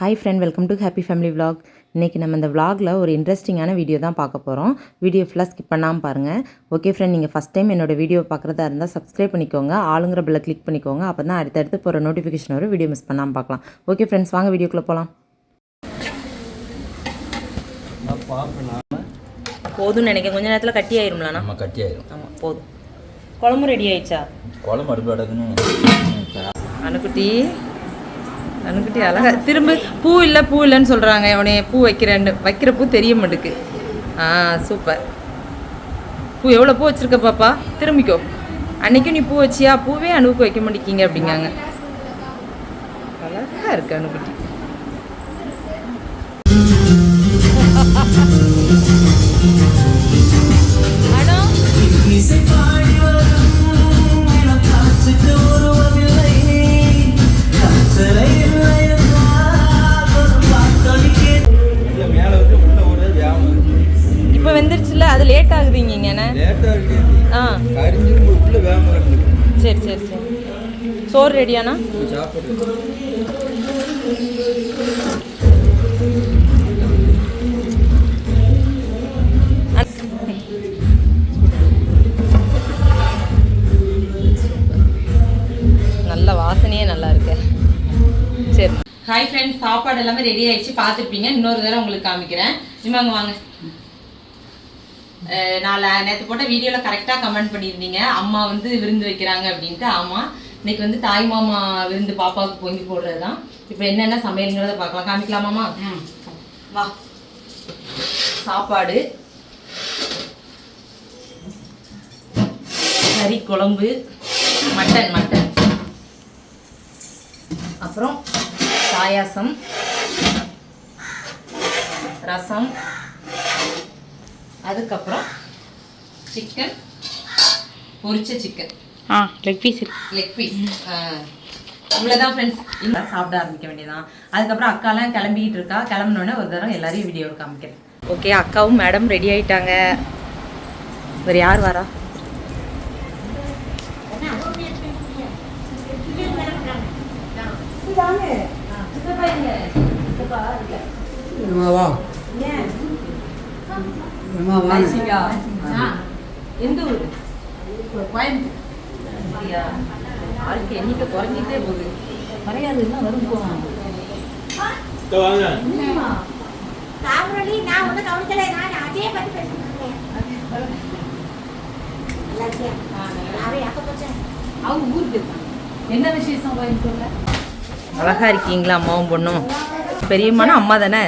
Hi friend welcome to happy family vlog. இன்றைக்கி நம்ம இந்த vlogல ஒரு இன்ட்ரெஸ்டிங்கான வீடியோ தான் பார்க்க போகிறோம் வீடியோ ஃபுல்லாக ஸ்கிப் பண்ணாமல் பாருங்கள் ஓகே ஃப்ரெண்ட் நீங்கள் ஃபஸ்ட் டைம் என்னோட வீடியோ பார்க்குறதா இருந்தால் சப்ஸ்கிரைப் பண்ணிக்கோங்க. ஆளுங்கிற பில்லை கிளிக் பண்ணிக்கோங்க. அப்போ தான் அடுத்தடுத்து போகிற நோட்டிஃபிகேஷன் வரும் வீடியோ மிஸ் பண்ணாமல் பார்க்கலாம். ஓகே ஃப்ரெண்ட்ஸ் வாங்க வீடியோக்குள்ளே போகலாம் போதும்னு நினைக்கிறேன். கொஞ்ச நேரத்தில் கட்டி ஆயிரும்லண்ணா. நம்ம கட்டி ஆயிரும். ஆமாம் போதும். குழம்பு ரெடி ஆயிடுச்சா? குழம்பு அடுப்பு அடக்கணும். அணுக்குட்டி நனுக்குட்டி அழகா திரும்ப பூ இல்லை பூ இல்லைன்னு சொல்கிறாங்க அவனைய பூ வைக்கிறேன்னு வைக்கிற பூ தெரிய மாட்டுக்கு. ஆ சூப்பர் பூ எவ்வளோ பூ வச்சுருக்க பாப்பா? திரும்பிக்கோ. அன்னைக்கும் நீ பூ வச்சியா? பூவே அணுவுக்கு வைக்க மாட்டேங்கிங்க அப்படிங்காங்க. அழகாக இருக்கு அணுக்குட்டி சாப்பிடு நல்ல வாசனையே நல்லா இருக்கு. சரி. ஹாய் ஃப்ரெண்ட்ஸ் சாப்பாடு எல்லாமே ரெடி ஆயிடுச்சு. பார்த்துருப்பீங்க. இன்னொரு தடவை உங்களுக்கு காமிக்கிறேன். இவங்க வாங்க. நான் நேற்று போட்ட வீடியோவில் கரெக்டாக கமெண்ட் பண்ணியிருந்தீங்க. அம்மா வந்து விருந்து வைக்கிறாங்க அப்படின்ட்டு. ஆமாம் இன்னைக்கு வந்து தாய் மாமா விருந்து பாப்பாவுக்கு பொங்கி போடுறது தான் இப்போ என்னென்ன சமையலுங்கிறத பார்க்கலாம். காமிக்கலாமாம்மா வா. சாப்பாடு. கறி குழம்பு மட்டன் மட்டன். அப்புறம் பாயாசம் ரசம் அதுக்கப்புறம் சிக்கன் பொரிச்ச சிக்கன் ஆ லெக் பீஸ் லெக் பீஸ் இவ்வளோதான் ஃப்ரெண்ட்ஸ் இல்லை சாப்பிட ஆரம்பிக்க வேண்டியதான் அதுக்கப்புறம் அக்காலாம் கிளம்பிக்கிட்டு இருக்கா. கிளம்பினோடனே ஒரு தடவை எல்லாரையும் வீடியோ காமிக்கிறேன். ஓகே அக்காவும் மேடம் ரெடி ஆயிட்டாங்க. வேறு யார் வரா? எந்த ஊர்? அப்படியா ஆளுக்கு எண்ணிக்கை குறைஞ்சிட்டே போகுது. குறையாது என்ன வரும் போவாங்க காமெடி நான் ஒன்றும் கவனிக்கல. நான் அஜய பத்தி பேசிட்டு எல்லாத்தையும் அவன் அக்கப்பட்டேன் அவங்க ஊருக்கு என்ன விசேஷம் கோயம்புத்தூர்ல அழகா இருக்கீங்களா அம்மாவும் பொண்ணும்? பெரியம்மானா அம்மா தானே?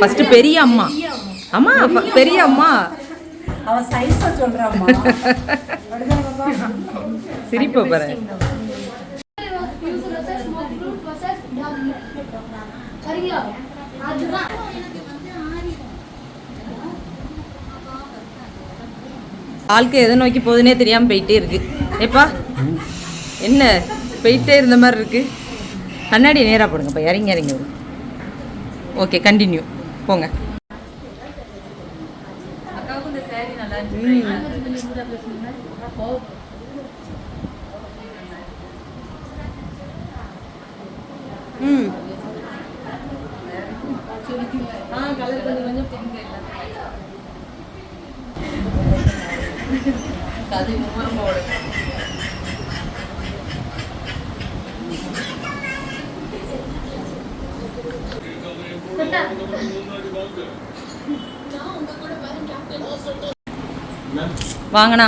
ஃபர்ஸ்ட் பெரிய அம்மா. அம்மா பெரிய அம்மா. அவன் சைஸை சொல்றாம்மா சிரிப்பு பாரு. ஆளுக்கு எதை நோக்கி போகுதுன்னே தெரியாம போயிட்டே இருக்கு. ஏப்பா என்ன? போயிட்டே இருந்த மாதிரி இருக்கு. கண்ணாடி நேரா போடுங்கப்பா இறங்கி இறங்கி ஓகே கண்டினியூ போங்க. ம். வாங்கண்ணா.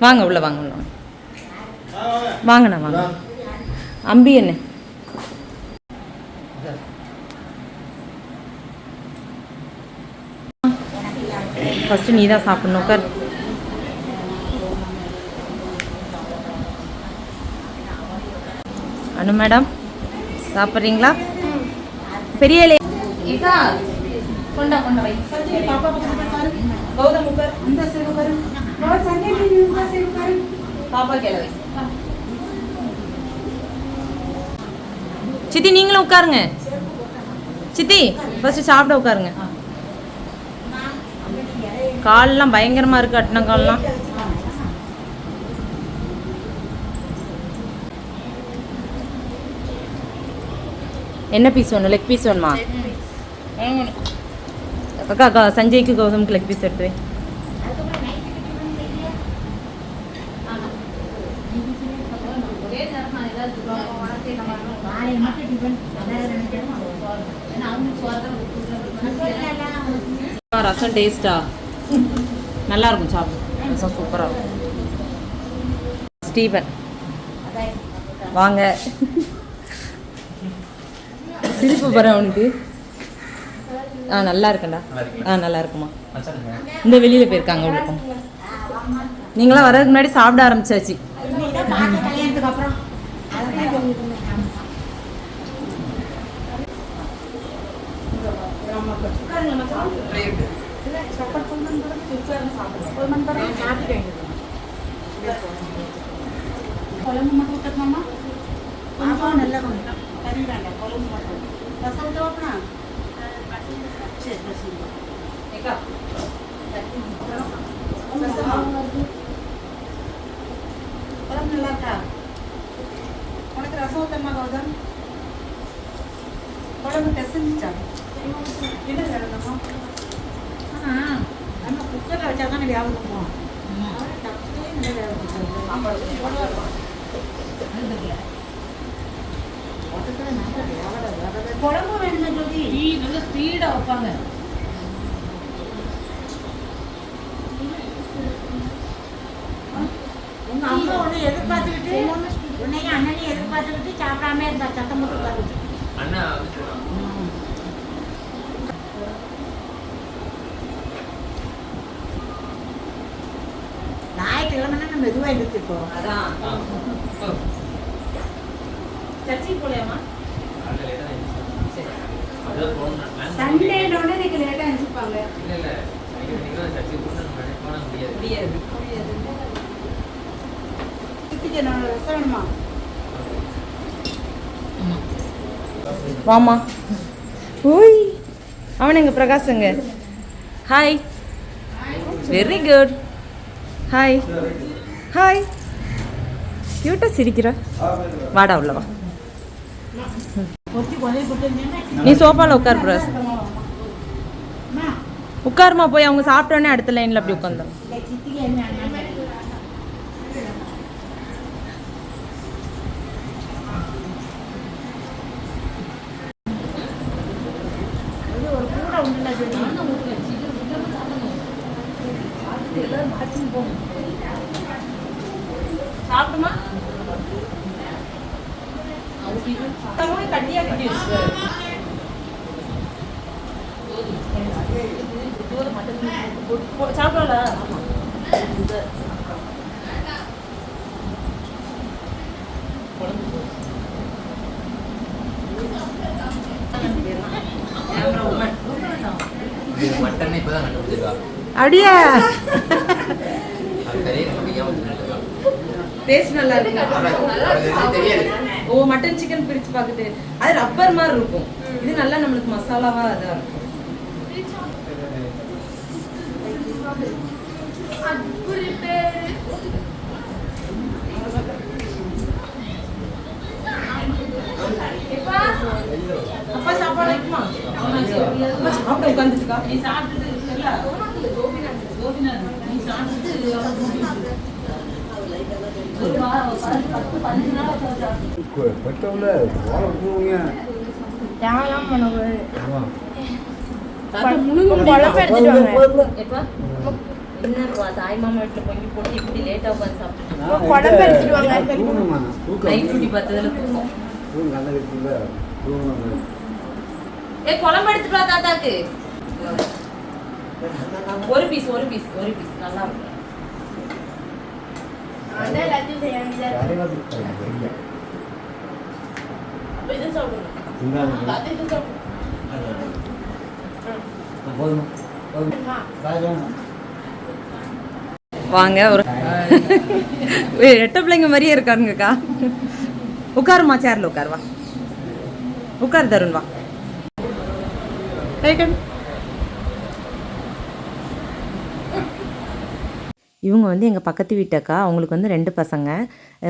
வாங்க உள்ள வாங்க உள்ள. வாங்கண்ணா வாங்க. அம்பி என்ன? ஃபஸ்ட்டு நீ தான் சாப்பிடணும் உட்கார். அனு மேடம் சாப்பிட்றீங்களா? பெரிய இலை. இதா. கொண்டா கொண்டா வை. கௌதம் உட்கார். பாப்பா கிளவை சித்தி நீங்களும் உட்காருங்க. சித்தி ஃபர்ஸ்ட் சாப்பிட உட்காருங்க. கால்லாம் பயங்கரமா இருக்கு அட்டின கால்லாம். என்ன பீஸ் வேணும்? லெக் பீஸ் வேணுமா? அக்கா அக்கா சஞ்சய்க்கு கௌதமுக்கு லெக் பீஸ் எடுத்து வை. அதுக்கப்புறம் நைட் டிஃபன் செய்யலையா காலையில் மட்டும் டிஃபன் அதாவது ரெண்டு ஆ, ரசம் டேஸ்டா? நல்லா இருக்கும் சாப்பிடும் ரசம் சூப்பராக இருக்கும். ஸ்டீவன் வாங்க. சிரிப்பு பாரு அவனுக்கு. ஆ நல்லா இருக்கேன்டா. ஆ நல்லா இருக்குமா? இந்த வெளியில் போயிருக்காங்க உங்களுக்கும் நீங்களாம் வர்றதுக்கு முன்னாடி சாப்பிட ஆரம்பிச்சாச்சு இன்னைக்கு பார்த்த கல்யாணத்துக்கு அப்புறம் அதான் சொல்லிட்டு இருந்தேன். குழம்பு மட்டும் ஊற்றணுமா பாப்பாவும் நல்லா கொண்டு கறி வேண்டாம் குழம்பு மட்டும் ரசம் ஊற்றவாப்பா சரி ரசம் குழம்பு நல்லா இருக்கா உனக்கு ரசம் ஊற்றமா கௌதம் குழம்பு என்ன குக்கரில் வச்சா தானே வேக வைப்போம் டக்குனு நல்லா வேக வச்சுருக்கோம் குழம்பு வேணுமே ஜோதி நல்ல ஸ்பீடாக வைப்பாங்க உங்க அம்மா ஒன்று எதிர்பார்த்துக்கிட்டு உன்னையும் அண்ணனையும் எதிர்பார்த்துக்கிட்டு சாப்பிடாம இருந்தா சத்தம் போட்டு உட்காருச்சு அண்ணா ஞாயிற்றுக்கிழமை நம்ம மெதுவாக எடுத்துக்கோ அதான். சர்ச்சைக்கு போலையாமா சண்டேனோட இன்னைக்கு லேட்டாக அனுப்பிப்பாங்க முடியாது வாமா ஓய் அவனுங்க பிரகாசங்க hi very good hi hi கியூட்டாக சிரிக்கிற. வாடா உள்ளவா நீ சோஃபாவில் உட்கார் பிரஸ் உட்காருமா போய் அவங்க சாப்பிட்டோன்னே அடுத்த லைனில் அப்படி உட்காந்தோம் சித்திக்கு என்ன ஒரு கூட உண்டுல சொல்லி சாப்பிட்டுமா கட்டியா கட்டி சாப்பிடல? மட்டனே இப்பதான் கண்டுபிடிச்சிருக்கா. அப்படியா? டேஸ்ட் நல்லா இருக்கும் ஓ மட்டன் சிக்கன் பிரிச்சு பார்க்க அது ரப்பர் மாதிரி இருக்கும். இது நல்லா நம்மளுக்கு மசாலாவா இதா இருக்கும். அப்பா சாப்பாடு வைக்குமா? சாப்பிட. உட்காந்துருக்கா நீ சாப்பிட்டு மாமா போட்டு இப்படி உட்காந்து சாப்பிட்டு குழம்பு எடுத்துட்டு நைட் டியூட்டி பார்த்ததுல தூக்கம் ஏ குழம்பு எடுத்துட்டு தாத்தாக்கு. ஒரு பீஸ் ஒரு பீஸ் ஒரு பீஸ் நல்லா இருக்கும் யாரையும் இருக்காங்க வெளிய அப்ப இது சாப்பிடுங்க இந்தாங்க அது இது சாப்பிடுங்க போதுமா போதுமா ராஜா வாங்க ஒரு ரெட்ட பிள்ளைங்க மாதிரியே இருக்காருங்கக்கா உட்காருமா சேர்ல உட்காரு வா. உட்காரு தருண் வா. இவங்க வந்து எங்கள் பக்கத்து வீட்டக்கா அவங்களுக்கு வந்து ரெண்டு பசங்க.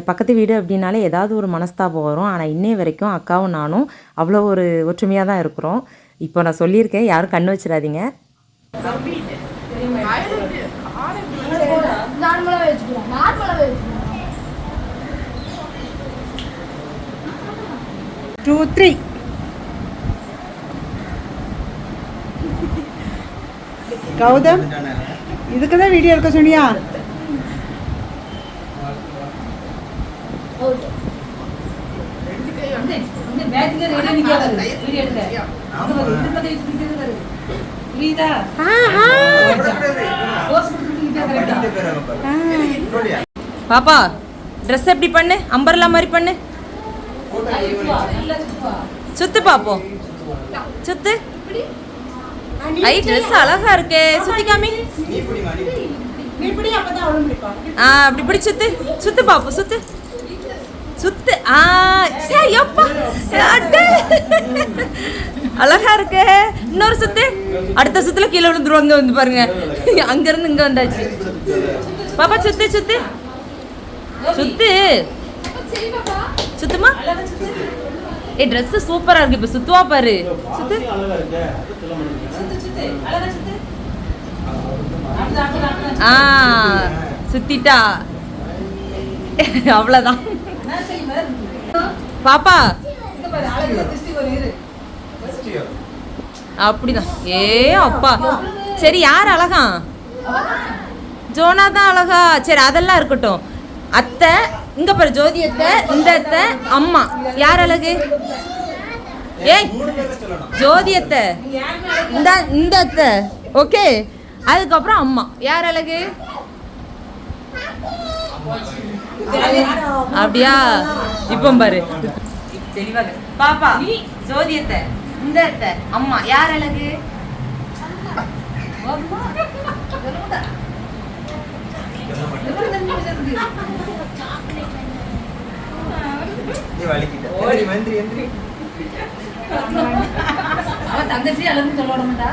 பக்கத்து வீடு அப்படின்னாலே ஏதாவது ஒரு மனஸ்தாபம் வரும். ஆனால் இன்னைய வரைக்கும் அக்காவும் நானும் அவ்வளோ ஒரு ஒற்றுமையாக தான் இருக்கிறோம். இப்போ நான் சொல்லியிருக்கேன் யாரும் கண்ணு வச்சிடாதீங்க. Two three Gautham? இதுக்கு தான் வீடியோ எடுக்க. சொன்னியா பாப்பா ட்ரெஸ் எப்படி பண்ணு? அம்பர்லா மாதிரி பண்ணு. சுத்து பாப்போம். சுத்து. ஐ ட்ரெஸ் அழகா இருக்கே. சுத்தி காமி. ஆ அப்படி இப்படி சுத்து. சுத்து பாப்போம் சுத்து. சுத்து. ஆ சே எப்பா. அடே. அழகா இருக்கே. இன்னொரு சுத்து. அடுத்த சுத்துல கீழே விழுந்துருவாங்க வந்து பாருங்க. அங்க இருந்து இங்க வந்தாச்சு. பாப்பா சுத்து சுத்து. சுத்து. சுத்துமா? ஏ Dress சூப்பரா இருக்கு இப்ப சுத்துவா பாரு. சுத்து ஆ சுத்திட்டா. அவ்வளவுதான். பாப்பா. அப்படிதான். ஏ அப்பா. சரி யார் அழகா? ஜோனா தான் அழகா. சரி அதெல்லாம் இருக்கட்டும். அத்தை இங்க பாரு ஜோதியத்தை இந்த அம்மா. யார் அழகு? ஏய் ஜோதியத்தை. இந்த இந்த அத்தை ஓகே. அதுக்கப்புறம் அம்மா. யார் அழகு? அப்படியா? இப்போ பாரு. தெளிவாக பாப்பா ஜோதியத்தை இந்த அத்தை அம்மா. யார் அழகு? தங்கச்சி அழகுன்னு சொல்ல விட மாட்டா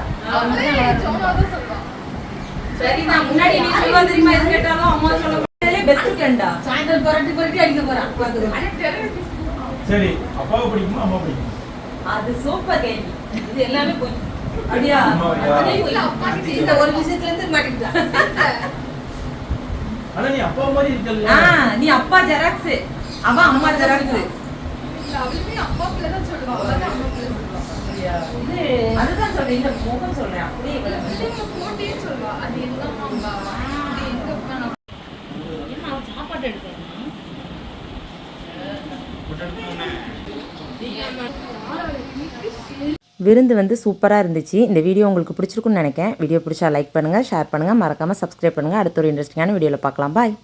சரி நான் முன்னாடி நீ சொல்லுவா தெரியுமா? எது கேட்டாலும் அம்மா சொல்ல பெஸ்ட் ஃப்ரெண்டா சாயந்தரம் புரட்டி புரட்டி அடிக்க போறான் சரி அப்பாவை பிடிக்குமா அம்மா பிடிக்குமா? அது சூப்பர் கேள்வி. இது எல்லாமே போய். அப்படியா. இந்த ஒரு விஷயத்துல இருந்து மாட்டிக்கிட்டான் ஆனா நீ அப்பா மாதிரி நீ அப்பா ஜெராக்ஸ். அவன் அம்மா ஜெராக்ஸ் அதுதான் சொல்றேன் இல்ல முகம் சொல்றேன் அப்படியே இவளை சாப்பாடு எடுக்கணும்? விருந்து வந்து சூப்பராக இருந்துச்சு. இந்த வீடியோ உங்களுக்கு பிடிச்சிருக்குன்னு நினைக்கிறேன். வீடியோ பிடிச்சா லைக் பண்ணுங்கள் ஷேர் பண்ணுங்கள் மறக்காமல் சப்ஸ்கிரைப் பண்ணுங்கள் அடுத்த ஒரு இன்ட்ரெஸ்டிங்கான வீடியோவில் பார்க்கலாம். பாய்